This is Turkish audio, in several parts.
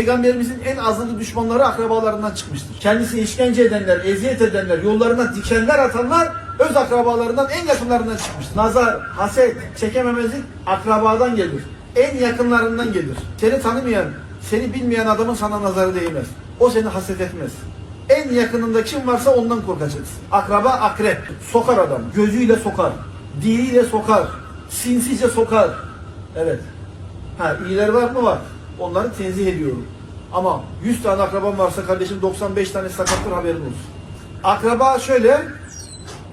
Peygamberimizin en azılı düşmanları akrabalarından çıkmıştır. Kendisini işkence edenler, eziyet edenler, yollarına dikenler atanlar öz akrabalarından en yakınlarından çıkmıştır. Nazar, haset, çekememezlik akrabadan gelir. En yakınlarından gelir. Seni tanımayan, seni bilmeyen adamın sana nazarı değmez. O seni haset etmez. En yakınında kim varsa ondan korkacaksın. Akraba akrep. Sokar adam. Gözüyle sokar. Diliyle sokar. Sinsice sokar. Evet. Ha iyiler var mı var? Onları tenzih ediyorum. Ama 100 tane akrabam varsa kardeşim 95 tane sakattır haberin olsun. Akraba şöyle.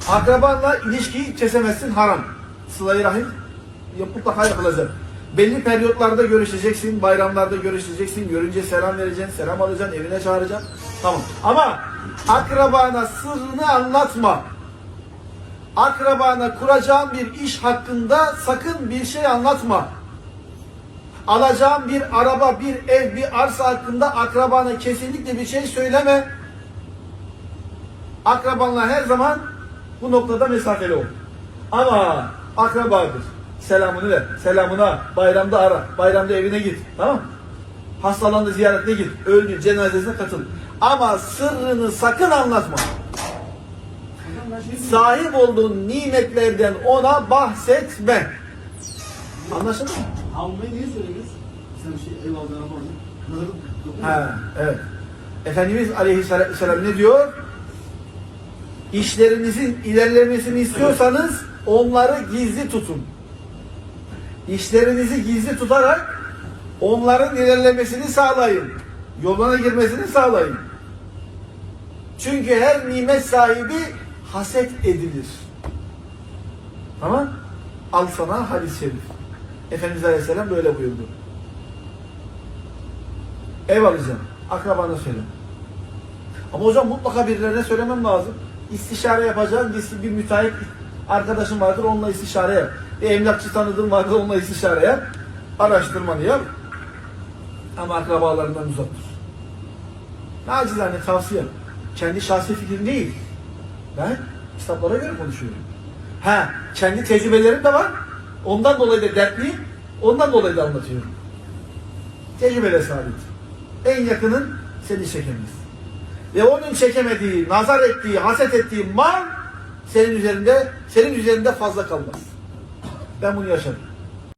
Akrabanla ilişkiyi kesemezsin haram. Sıla-i rahim mutlaka yapılacak. Belli periyotlarda görüşeceksin, bayramlarda görüşeceksin, görünce selam vereceksin, selam alacaksın, evine çağıracaksın. Tamam. Ama akrabana sırrını anlatma. Akrabana kuracağın bir iş hakkında sakın bir şey anlatma. Alacağın bir araba, bir ev, bir arsa hakkında akrabana kesinlikle bir şey söyleme. Akrabanla her zaman bu noktada mesafeli ol. Ama akrabadır. Selamını ver. Selamına. Bayramda ara. Bayramda evine git. Tamam mı? Hastalandı ziyaretine git. Öldü cenazesine katıl. Ama sırrını sakın anlatma. Sahip olduğun nimetlerden ona bahsetme. Anlaşıldı mı? Almayı niye söylemiyoruz? Sen bir şey. Nazarı dokun. Ha, evet. Efendimiz Aleyhisselam ne diyor? İşlerinizin ilerlemesini istiyorsanız onları gizli tutun. İşlerinizi gizli tutarak onların ilerlemesini sağlayın. Yoluna girmesini sağlayın. Çünkü her nimet sahibi haset edilir. Tamam? Al sana hadis-i şerif. Efendimiz Aleyhisselam böyle buyurdu. Ev alacağım. Akrabana söyle. Ama hocam mutlaka birilerine söylemem lazım. İstişare yapacağım. Bir, bir müteahhit arkadaşım vardır onunla istişare yap. Bir emlakçı tanıdığım vardır onunla istişare yap. Araştırmanı yap. Ama akrabalarından uzak dur. Nacizane tavsiye. Kendi şahsi fikrim değil. Ben kitaplara göre konuşuyorum. Ha, kendi tecrübelerim de var. Ondan dolayı da dertliyim. Ondan dolayı da anlatıyorum. Tecrübeyle sabit. En yakının seni çekemez. Ve onun çekemediği, nazar ettiği, haset ettiği mal senin üzerinde senin üzerinde fazla kalmaz. Ben bunu yaşadım.